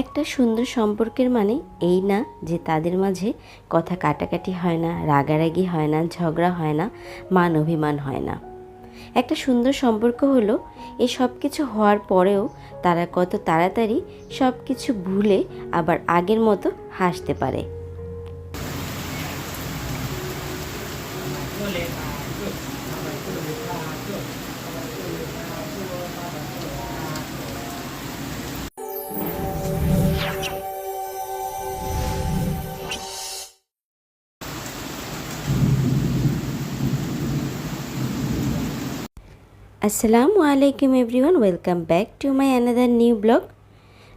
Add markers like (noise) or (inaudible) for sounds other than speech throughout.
একটা সুন্দর সম্পর্কের মানে এই না যে তাদের মাঝে কথা কাটাকাটি হয় না, রাগারাগি হয় না, ঝগড়া হয় না, মান অভিমান হয় না। একটা সুন্দর সম্পর্ক হলো এই সব কিছু হওয়ার পরেও তারা কত তাড়াতাড়ি সব কিছু ভুলে আবার আগের মতো হাসতে পারে। আসসালামু আলাইকুম everyone, welcome back to my another new blog.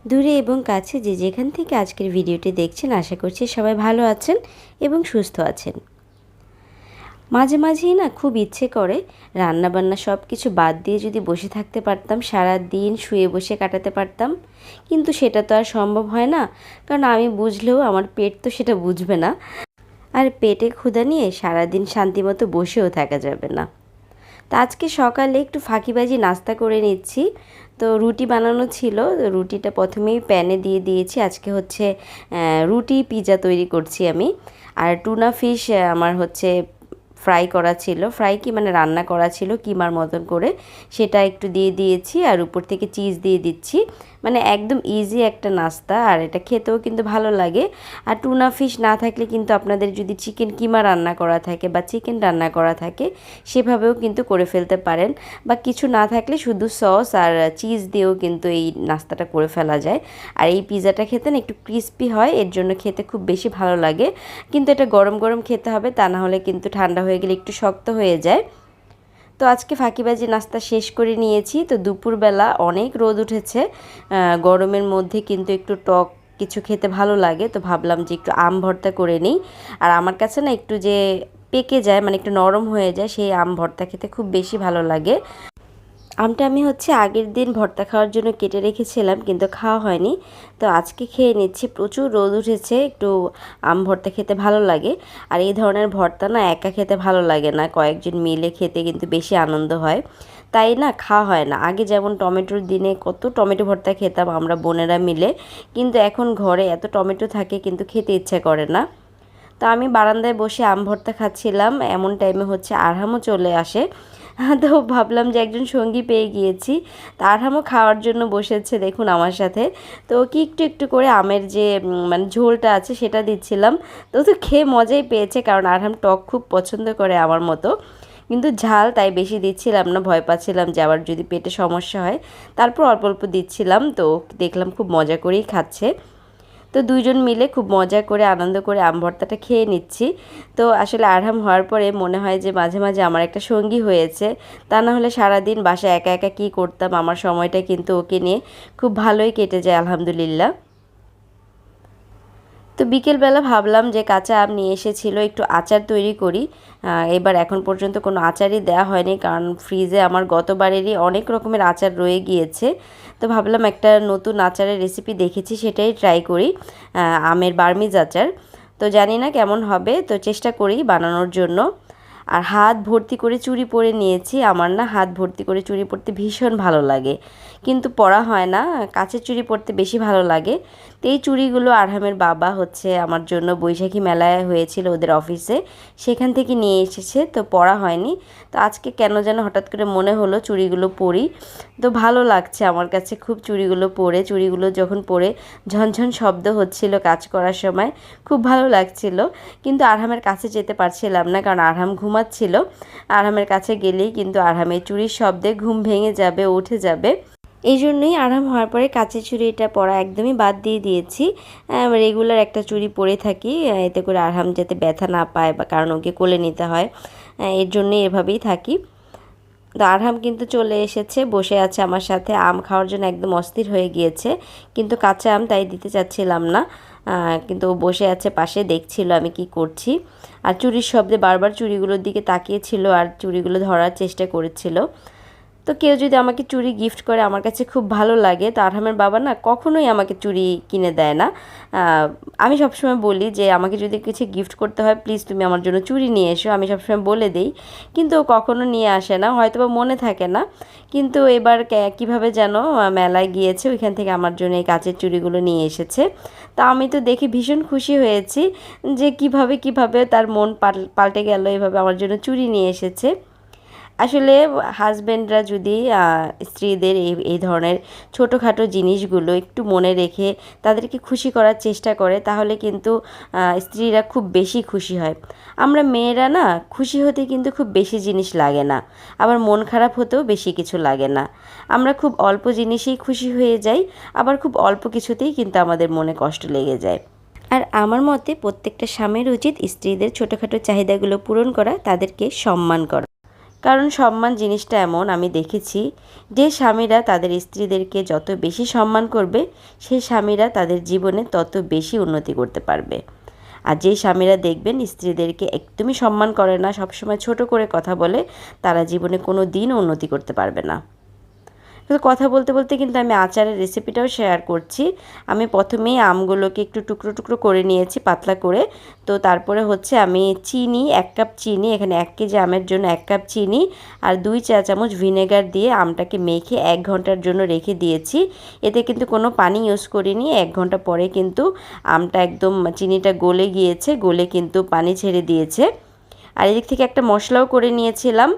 দূরে এবং কাছে যে যেখান থেকে আজকের ভিডিওটি দেখছেন, আশা করছি সবাই ভালো আছেন এবং সুস্থ আছেন। মাঝে মাঝেই না খুব ইচ্ছে করে রান্নাবান্না সব কিছু বাদ দিয়ে যদি বসে থাকতে পারতাম সারা দিন শুয়ে বসে কাটাতে পারতাম। কিন্তু সেটা তো আর সম্ভব হয় না, কারণ আমি বুঝলেও আমার পেট তো সেটা বুঝবে না। আর পেটে ক্ষুধা নিয়ে সারাদিন শান্তিমতো বসেও থাকা যাবে না। তা আজকে সকালে একটু ফাঁকিবাজি নাস্তা করে নিচ্ছি। তো রুটি বানানো ছিল রুটিটা প্রথমেই প্যানে দিয়ে দিয়েছি। আজকে হচ্ছে রুটি পিজা তৈরি করছি আমি। আর টুনা ফিশ আমার হচ্ছে ফ্রাই করা ছিল। ফ্রাই কি মানে রান্না করা ছিল, কিমার মতন করে। সেটা একটু দিয়ে দিয়েছি আর উপর থেকে চিজ দিয়ে দিচ্ছি। মানে একদম ইজি একটা নাস্তা আর এটা খেতেও কিন্তু ভালো লাগে। আর টুনা ফিশ না থাকলে কিন্তু আপনাদের যদি চিকেন কিমা রান্না করা থাকে বা চিকেন রান্না করা থাকে, সেভাবেও কিন্তু করে ফেলতে পারেন। বা কিছু না থাকলে শুধু সস আর চিজ দিয়েও কিন্তু এই নাস্তাটা করে ফেলা যায়। আর এই পিৎজাটা খেতে না একটু ক্রিস্পি হয়, এর জন্য খেতে খুব বেশি ভালো লাগে। কিন্তু এটা গরম গরম খেতে হবে, তা না হলে কিন্তু ঠান্ডা হয়ে গেলে একটু শক্ত হয়ে যায়। তো আজকে ফাঁকিবাজি নাস্তা শেষ করে নিয়েছি। তো দুপুরবেলা অনেক রোদ উঠেছে। গরমের মধ্যে কিন্তু একটু টক কিছু খেতে ভালো লাগে। তো ভাবলাম যে একটু আম ভর্তা করে নিই। আর আমার কাছে না একটু যে পেকে যায় মানে একটু নরম হয়ে যায়, সেই আম ভর্তা খেতে খুব বেশি ভালো লাগে। আমটা আমি হচ্ছে আগের দিন ভর্তা খাওয়ার জন্য কেটে রেখেছিলাম, কিন্তু খাওয়া হয়নি। তো আজকে খেয়ে নিচ্ছি, প্রচুর রোদ উঠেছে, একটু আম ভর্তা খেতে ভালো লাগে। আর এই ধরনের ভর্তা না একা খেতে ভালো লাগে না, কয়েকজন মিলে খেতে কিন্তু বেশি আনন্দ হয়। তাই না, খাওয়া হয় না। আগে যেমন টমেটোর দিনে কত টমেটো ভর্তা খেতাম আমরা বোনেরা মিলে, কিন্তু এখন ঘরে এত টমেটো থাকে কিন্তু খেতে ইচ্ছা করে না। তো আমি বারান্দায় বসে আম ভর্তা খাচ্ছিলাম, এমন টাইমে হচ্ছে আরহামও চলে আসে। (laughs) তো ভাবলাম যে একজন সঙ্গী পেয়ে গিয়েছি। তা আরহামও খাওয়ার জন্য বসেছে, দেখুন আমার সাথে। তো কি একটু একটু করে আমের যে মানে ঝোলটা আছে সেটা দিচ্ছিলাম। তো তো খেয়ে মজাই পেয়েছে, কারণ আরহাম টক খুব পছন্দ করে আমার মতো। কিন্তু ঝাল তাই বেশি দিচ্ছিলাম না, ভয় পাচ্ছিলাম যে আবার যদি পেটে সমস্যা হয়। তারপর অল্প অল্প দিচ্ছিলাম, তো দেখলাম খুব মজা করেই খাচ্ছে। তো দুইজন মিলে খুব মজা করে, আনন্দ করে আম ভর্তাটা খেয়ে নিচ্ছি। তো আসলে আরাম হওয়ার পরে মনে হয় যে মাঝে মাঝে আমার একটা সঙ্গী হয়েছে। তা না হলে সারাদিন বাসায় একা একা কি করতাম, আমার সময়টা কিন্তু ওকে নিয়ে খুব ভালোই কেটে যায়, আলহামদুলিল্লাহ। তো বিকেলবেলা ভাবলাম যে কাঁচা আম নিয়ে এসেছিল, একটু আচার তৈরি করি। এবার এখন পর্যন্ত কোনো আচারই দেওয়া হয়নি, কারণ ফ্রিজে আমার গতবারেরই অনেক রকমের আচার রয়ে গিয়েছে। তো ভাবলাম একটা নতুন আচারের রেসিপি দেখেছি, সেটাই ট্রাই করি আমের বার্মিজ আচার। তো জানি না কেমন হবে, তো চেষ্টা করি বানানোর জন্য। আর হাত ভর্তি করে চুড়ি পরে নিয়েছি। আমার না হাত ভর্তি করে চুড়ি পরতে ভীষণ ভালো লাগে। কিন্তু পরা হয় না কাছের চুড়ি পরতে বেশি ভালো লাগে। তো এই চুড়িগুলো আরহামের বাবা হচ্ছে আমার জন্য বৈশাখী মেলায় হয়েছিল ওদের অফিসে। সেখান থেকে নিয়ে এসেছে, তো পরা হয়নি। তো আজকে কেন যেন হঠাৎ করে মনে হলো চুড়িগুলো পরি। তো ভালো লাগছে আমার কাছে খুব চুড়িগুলো পরে। চুড়িগুলো যখন পরে ঝনঝন শব্দ হচ্ছিল কাজ করার সময়, খুব ভালো লাগছিল। কিন্তু আরহামের কাছে যেতে পারছিলাম না, কারণ আরহাম ঘুমাচ্ছিল। আরহামের কাছে গেলেই কিন্তু আরহামের চুরির শব্দে ঘুম ভেঙে যাবে, উঠে যাবে। এই জন্যই আরাম হওয়ার পরে কাঁচের চুড়িটা পরা একদমই বাদ দিয়ে দিয়েছি। রেগুলার একটা চুড়ি পরে থাকি এতে করে আরহাম যাতে ব্যথা না পায় বা কারণ ওকে কোলে নিতে হয় এর জন্যই এভাবেই থাকি। তো আরহাম কিন্তু চলে এসেছে, বসে আছে আমার সাথে, আম খাওয়ার জন্য একদম অস্থির হয়ে গিয়েছে, কিন্তু কাঁচা আম তাই দিতে চাচ্ছিলাম না। কিন্তু বসে আছে পাশে, দেখছিল আমি কি করছি। আর চুরির শব্দে বারবার চুরিগুলোর দিকে তাকিয়েছিল আর চুরিগুলো ধরার চেষ্টা করেছিল। তো কেউ যদি আমাকে চুড়ি গিফট করে আমার কাছে খুব ভালো লাগে, তো আরহামের বাবা না কখনোই আমাকে চুড়ি কিনে দেয় না। আমি সবসময় বলি যে আমাকে যদি কিছু গিফট করতে হয় প্লিজ তুমি আমার জন্য চুড়ি নিয়ে এসো, আমি সবসময় বলে দিই। কিন্তু কখনো নিয়ে আসে না হয়তো বা মনে থাকে না। কিন্তু এবার কীভাবে যেন মেলায় গিয়েছে, ওইখান থেকে আমার জন্য এই কাচের চুড়িগুলো নিয়ে এসেছে। তা আমি তো দেখে ভীষণ খুশি হয়েছি যে কীভাবে কীভাবে তার মন পাল- পাল্টে গেল, এভাবে আমার জন্য চুড়ি নিয়ে এসেছে। আসলে হাজব্যান্ডরা যদি স্ত্রীদের এই এই ধরনের ছোটোখাটো জিনিসগুলো একটু মনে রেখে তাদেরকে খুশি করার চেষ্টা করে, তাহলে কিন্তু স্ত্রীরা খুব বেশি খুশি হয়। আমরা মেয়েরা না, খুশি হতে কিন্তু খুব বেশি জিনিস লাগে না। আবার মন খারাপ হতেও বেশি কিছু লাগে না। আমরা খুব অল্প জিনিসেই খুশি হয়ে যাই, আবার খুব অল্প কিছুতেই কিন্তু আমাদের মনে কষ্ট লেগে যায়। আর আমার মতে প্রত্যেকটা স্বামীর উচিত স্ত্রীদের ছোটোখাটো চাহিদাগুলো পূরণ করা, তাদেরকে সম্মান করা। কারণ সম্মান জিনিসটা এমন, আমি দেখেছি, যে স্বামীরা তাদের স্ত্রীদেরকে যত বেশি সম্মান করবে, সেই স্বামীরা তাদের জীবনে তত বেশি উন্নতি করতে পারবে। আর যে স্বামীরা দেখবেন স্ত্রীদেরকে একদমই সম্মান করে না, সবসময় ছোট করে কথা বলে, তারা জীবনে কোনো দিন উন্নতি করতে পারবে না। তো কথা বলতে বলতে কিন্তু আমি আচারের রেসিপিটাও শেয়ার করছি। আমি প্রথমেই আমগুলোকে একটু টুকরো টুকরো করে নিয়েছি, পাতলা করে। তো তারপরে হচ্ছে আমি চিনি, এক কাপ চিনি, এখানে এক কেজি আমের জন্য এক কাপ চিনি আর দুই চা চামচ ভিনেগার দিয়ে আমটাকে মেখে এক ঘণ্টার জন্য রেখে দিয়েছি। এতে কিন্তু কোনো পানি ইউজ করিনি। এক ঘণ্টা পরে কিন্তু আমটা একদম চিনিটা গলে গিয়েছে, গলে কিন্তু পানি ছেড়ে দিয়েছে। আর এদিক থেকে একটা মশলাও করে নিয়েছিলাম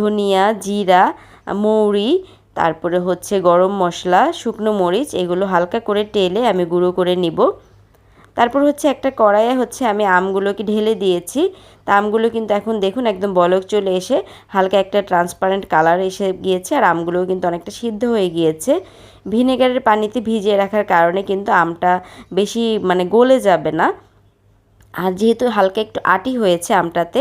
ধনিয়া, জিরা, মৌরি তারপরে হচ্ছে গরম মশলা, শুকনো মরিচ, এগুলো হালকা করে টেলে আমি গুঁড়ো করে নিব। তারপর হচ্ছে একটা কড়াইয়ে হচ্ছে আমি আমগুলোকে ঢেলে দিয়েছি। তা আমগুলো কিন্তু এখন দেখুন একদম বলক চলে এসে হালকা একটা ট্রান্সপারেন্ট কালার এসে গিয়েছে আর আমগুলোও কিন্তু অনেকটা সিদ্ধ হয়ে গিয়েছে। ভিনেগারের পানিতে ভিজিয়ে রাখার কারণে কিন্তু আমটা বেশি মানে গলে যাবে না। আর যেহেতু হালকা একটু আটি হয়েছে আমটাতে,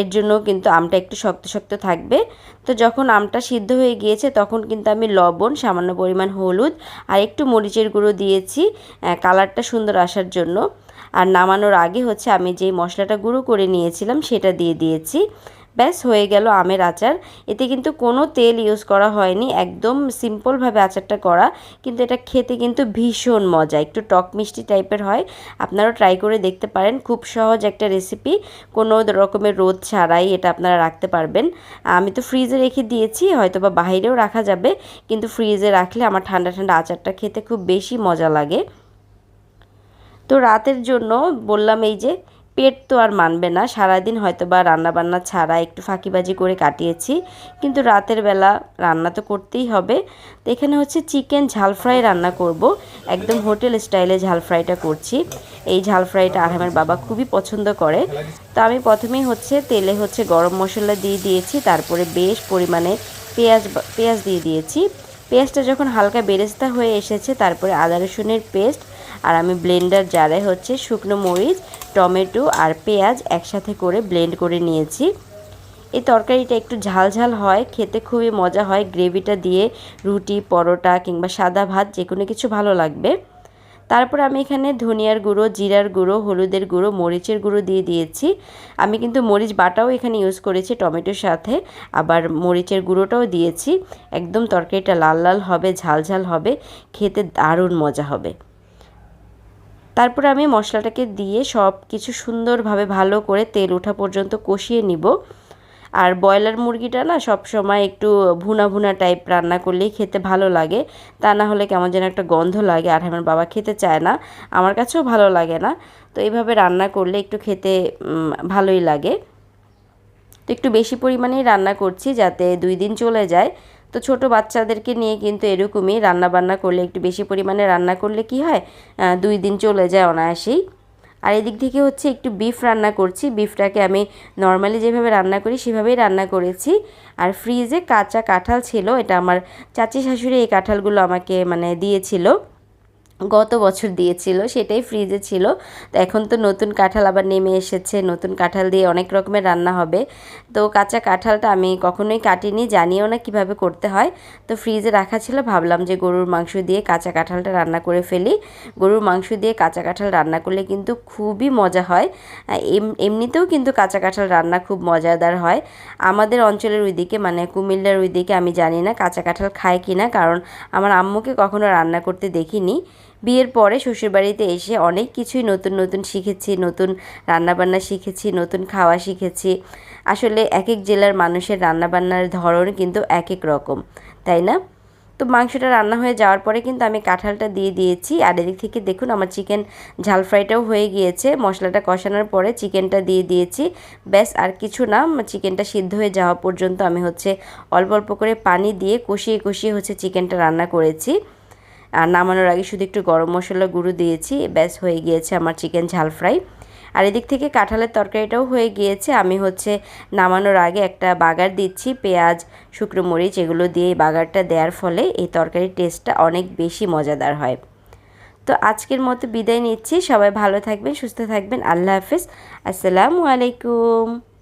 এর জন্য কিন্তু আমটা একটু শক্ত শক্ত থাকবে। তো যখন আমটা সিদ্ধ হয়ে গিয়েছে, তখন কিন্তু আমি লবণ, সামান্য পরিমাণ হলুদ আর একটু মরিচের গুঁড়ো দিয়েছি কালারটা সুন্দর আসার জন্য। আর নামানোর আগে হচ্ছে আমি যেই মশলাটা গুঁড়ো করে নিয়েছিলাম, সেটা দিয়ে দিয়েছি। ব্যাস হয়ে গেল আমের আচার। এতে কিন্তু কোনো তেল ইউজ করা হয়নি, একদম সিম্পলভাবে আচারটা করা। কিন্তু এটা খেতে কিন্তু ভীষণ মজা, একটু টক মিষ্টি টাইপের হয়। আপনারাও ট্রাই করে দেখতে পারেন, খুব সহজ একটা রেসিপি কোনো রকমের রোদ ছাড়াই এটা আপনারা রাখতে পারবেন। আমি তো ফ্রিজে রেখে দিয়েছি হয়তো বা বাইরেও রাখা যাবে। কিন্তু ফ্রিজে রাখলে আমার ঠান্ডা ঠান্ডা আচারটা খেতে খুব বেশি মজা লাগে। তো রাতের জন্য বললাম এই যে পেট তো আর মানবে না, সারাদিন হয়তো বা রান্নাবান্না ছাড়া একটু ফাঁকিবাজি করে কাটিয়েছি, কিন্তু রাতের বেলা রান্না তো করতেই হবে। তো এখানে হচ্ছে চিকেন ঝাল ফ্রাই রান্না করব, একদম হোটেল স্টাইলে ঝাল ফ্রাইটা করছি। এই ঝাল ফ্রাইটা আরহামের বাবা খুবই পছন্দ করে। তো আমি প্রথমেই হচ্ছে তেলে হচ্ছে গরম মশলা দিয়ে দিয়েছি, তারপরে বেশ পরিমাণে পেঁয়াজ পেঁয়াজ দিয়ে দিয়েছি। পেঁয়াজটা যখন হালকা বেরেস্তা হয়ে এসেছে, তারপরে আদা রসুনের পেস্ট আর আমি ব্লেন্ডার জারে হচ্ছে শুকনো মরিচ টমেটো আর পেঁয়াজ একসাথে করে ব্লেন্ড করে নিয়েছি। এই তরকারিটা একটু ঝাল ঝাল হয়, খেতে খুবই মজা হয়। গ্রেভিটা দিয়ে রুটি, পরোটা কিংবা সাদা ভাত যে কোনো কিছু ভালো লাগবে। তারপর আমি এখানে ধনিয়ার গুঁড়ো, জিরার গুঁড়ো, হলুদের গুঁড়ো, মরিচের গুঁড়ো দিয়ে দিয়েছি। আমি কিন্তু মরিচ বাটাও এখানে ইউজ করেছি টমেটোর সাথে, আবার মরিচের গুঁড়োটাও দিয়েছি। একদম তরকারিটা লাল লাল হবে, ঝাল ঝাল হবে, খেতে দারুণ মজা হবে। তারপর আমি মশলাটাকে দিয়ে সব কিছু সুন্দরভাবে ভালো করে তেল ওঠা পর্যন্ত কষিয়ে নিব। আর ব্রয়লার মুরগিটা না সব সময় একটু ভুনা ভুনা টাইপ রান্না করলেই খেতে ভালো লাগে। তা না হলে কেমন যেন একটা গন্ধ লাগে আর আমার বাবা খেতে চায় না, আমার কাছেও ভালো লাগে না। তো এইভাবে রান্না করলে একটু খেতে ভালোই লাগে। তো একটু বেশি পরিমাণেই রান্না করছি যাতে দুই দিন চলে যায়। তো ছোট বাচ্চাদেরকে নিয়ে কিন্তু এরকমই রান্না বান্না করলে, একটু বেশি পরিমাণে রান্না করলে কি হয়? দুই দিন চলে যায় অনায়াসেই। আর এদিক থেকে হচ্ছে একটু বিফ রান্না করছি। বিফটাকে আমি নর্মালি যেভাবে রান্না করি, সেভাবেই রান্না করেছি। আর ফ্রিজে কাঁচা কাঁঠাল ছিল, এটা আমার চাচি শাশুড়ি এই কাঁঠালগুলো আমাকে মানে দিয়েছিল। গত বছর দিয়েছিল, সেটাই ফ্রিজে ছিল। তো এখন তো নতুন কাঁঠাল আবার নেমে এসেছে, নতুন কাঁঠাল দিয়ে অনেক রকমের রান্না হবে। তো কাঁচা কাঁঠালটা আমি কখনোই কাটিনি, জানিও না কীভাবে করতে হয়। তো ফ্রিজে রাখা ছিল, ভাবলাম যে গরুর মাংস দিয়ে কাঁচা কাঁঠালটা রান্না করে ফেলি। গরুর মাংস দিয়ে কাঁচা কাঁঠাল রান্না করলে কিন্তু খুবই মজা হয়। এম- এমনিতেও কিন্তু কাঁচা কাঁঠাল রান্না খুব মজাদার হয়। আমাদের অঞ্চলের ওইদিকে মানে কুমিল্লার ওইদিকে আমি জানি না কাঁচা কাঁঠাল খায় কি না কারণ আমার আম্মুকে কখনো রান্না করতে দেখিনি। বিয়ের পরে শ্বশুরবাড়িতে এসে অনেক কিছুই নতুন নতুন শিখেছি, নতুন রান্নাবান্না শিখেছি, নতুন খাওয়া শিখেছি। আসলে এক এক জেলার মানুষের রান্নাবান্নার ধরন কিন্তু এক এক রকম, তাই না? তো মাংসটা রান্না হয়ে যাওয়ার পরে কিন্তু আমি কাঁঠালটা দিয়ে দিয়েছি। আর এদিক থেকে দেখুন আমার চিকেন ঝাল ফ্রাইটাও হয়ে গিয়েছে। মশলাটা কষানোর পরে চিকেনটা দিয়ে দিয়েছি। ব্যাস, আর কিছু না, চিকেনটা সিদ্ধ হয়ে যাওয়া পর্যন্ত আমি হচ্ছে অল্প অল্প করে পানি দিয়ে কষিয়ে কষিয়ে হচ্ছে চিকেনটা রান্না করেছি। আর নামানোর আগে শুধু একটু গরম মশলা গুঁড়ো দিয়েছি, ব্যাস হয়ে গিয়েছে আমার চিকেন ঝাল ফ্রাই। আর এদিক থেকে কাঁঠালের তরকারিটাও হয়ে গিয়েছে। আমি হচ্ছে নামানোর আগে একটা বাগার দিচ্ছি, পেঁয়াজ, শুকনো মরিচ এগুলো দিয়ে এই বাগারটা দেওয়ার ফলে এই তরকারির টেস্টটা অনেক বেশি মজাদার হয়। তো আজকের মতো বিদায় নিচ্ছি। সবাই ভালো থাকবেন, সুস্থ থাকবেন। আল্লাহ হাফিজ। আসসালামু আলাইকুম।